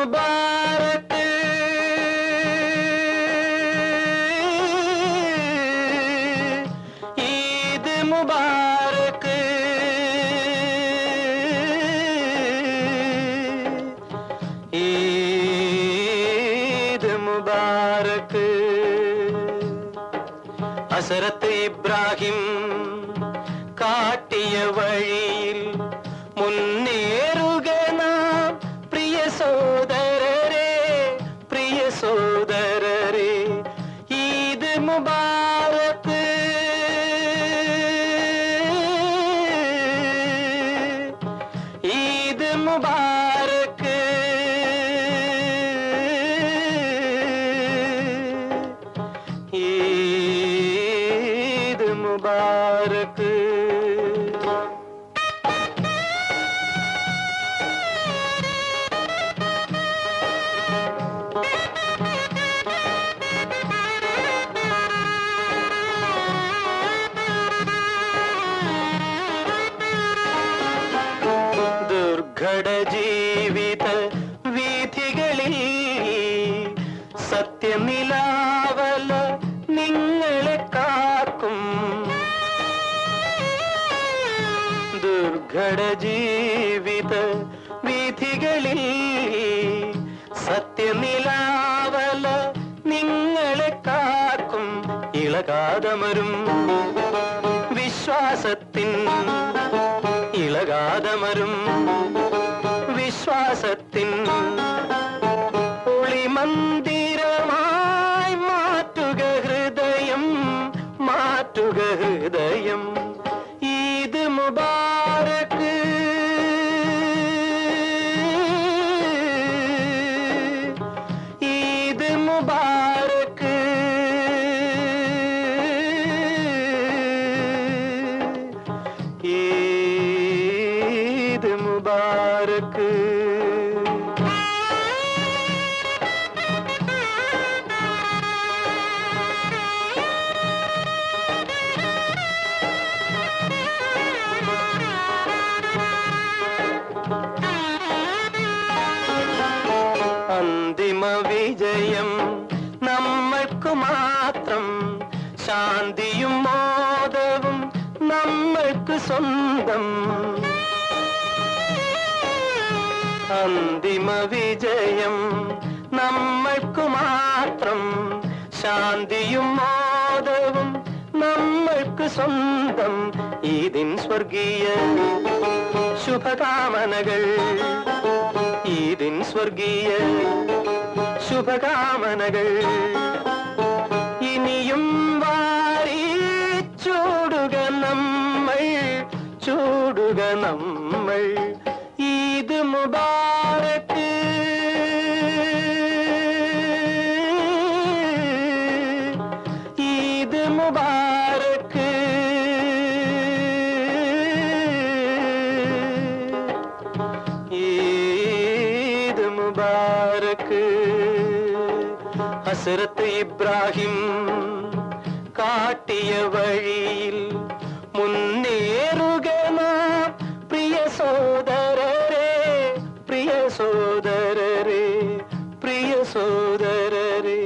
Mubarak Eid முபாரக் ஈத் முபாரக் அசரத் இப்ராஹிம் காட்டிய வழியில் முன்னேறுக മുബാരക്ക് ജീവിത വീഥികളിൽ സത്യനിലാ വീഥികളിൽ സത്യനിലാവല നിങ്ങളെ കാക്കും ഇളകാതമരും. വിശ്വാസത്തിൻ ഇളകാതമരും. വിശ്വാസത്തിൻ ഒളിമന്ദിരമായി മാറ്റുക ഹൃദയം മാറ്റുക முபாரக் അന്തിമ വിജയം നമ്മൾക്ക് മാത്രം ശാന്തിയും മോദവും നമ്മൾക്ക് സ്വന്തം അന്തിമ വിജയം നമ്മൾക്കു മാത്രം ശാന്തിയും മോദവും നമ്മൾക്ക് സ്വന്തം ഈദിൻ സ്വർഗീയ ശുഭകാമനകൾ. ഈദിൻ സ്വർഗീയ ശുഭകാമനകൾ. ഇനിയും ചൂടുക നമ്മൾ ചൂടുക നമ്മൾ. ഈദ് മുബാരക് பறக்கு ஹசரத் இப்ராஹிம் காட்டிய வழியில் முன்னேறுக நாம் பிரிய சோதரரே பிரிய சோதரரே பிரிய சோதரரே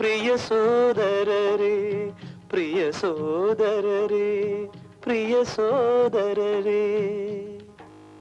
பிரிய சோதரரே பிரிய சோதரரே பிரிய சோதரரே.